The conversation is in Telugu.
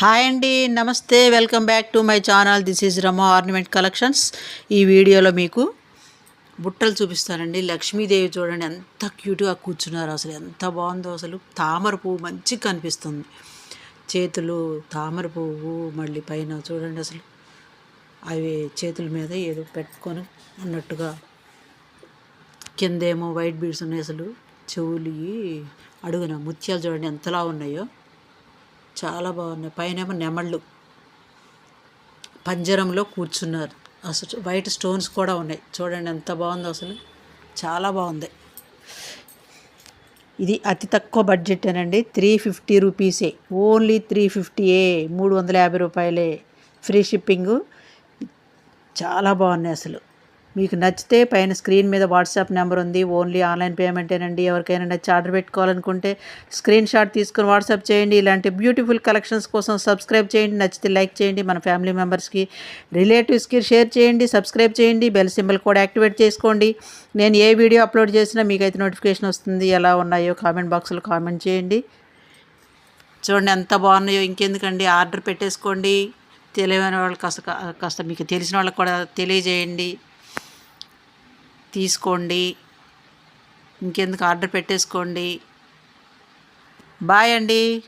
హాయ్ అండి నమస్తే welcome back to my channel. This is Rama ornament collections ఈ వీడియోలో మీకు బుట్టలు చూపిస్తానండి. లక్ష్మీదేవి చూడండి ఎంత క్యూట్గా కూర్చున్నారు అసలు ఎంత బాగుందో అసలు. తామర పువ్వు మంచిగా కనిపిస్తుంది. చేతులు తామర పువ్వు మళ్ళీ పైన చూడండి అసలు. అవి చేతుల మీద ఏదో పెట్టుకొని ఉన్నట్టుగా. కిందేమో వైట్ బీడ్స్ ఉన్నాయి అసలు. చెవులు అడుగున ముత్యాలు చూడండి ఎంతలా ఉన్నాయో. చాలా బాగున్నాయి. పైన ఏమో నెమళ్ళు. పంజరంలో కూర్చున్నారు. అసలు వైట్ స్టోన్స్ కూడా ఉన్నాయి. చూడండి ఎంత బాగుందో అసలు. చాలా బాగుంది. ఇది అతి తక్కువ బడ్జెటేనండి త్రీ ఫిఫ్టీ రూపీసే. ఓన్లీ త్రీ ఫిఫ్టీయే. మూడు వందల యాభై రూపాయలే. Free shipping. చాలా బాగున్నాయి అసలు. మీకు నచ్చితే పైన స్క్రీన్ మీద వాట్సాప్ నెంబర్ ఉంది. ఓన్లీ ఆన్లైన్ పేమెంటేనండి ఎవరికైనా నచ్చి ఆర్డర్ పెట్టుకోవాలనుకుంటే స్క్రీన్ షాట్ తీసుకొని వాట్సాప్ చేయండి. ఇలాంటి బ్యూటిఫుల్ కలెక్షన్స్ కోసం సబ్స్క్రైబ్ చేయండి. నచ్చితే లైక్ చేయండి. మన ఫ్యామిలీ మెంబర్స్కి రిలేటివ్స్కి షేర్ చేయండి. సబ్స్క్రైబ్ చేయండి. బెల్ సింబల్ కూడా యాక్టివేట్ చేసుకోండి. నేను ఏ వీడియో అప్లోడ్ చేసినా మీకైతే నోటిఫికేషన్ వస్తుంది. ఎలా ఉన్నాయో కామెంట్ బాక్స్లో కామెంట్ చేయండి. చూడండి ఎంత బాగున్నాయో. ఇంకెందుకండి? ఆర్డర్ పెట్టేసుకోండి. తెలియని వాళ్ళు కాస్త కాస్త మీకు తెలిసిన వాళ్ళకి కూడా తెలియజేయండి. తీసుకోండి. ఇంకెందుకు ఆర్డర్ పెట్టేసుకోండి. బాయ్ అండి.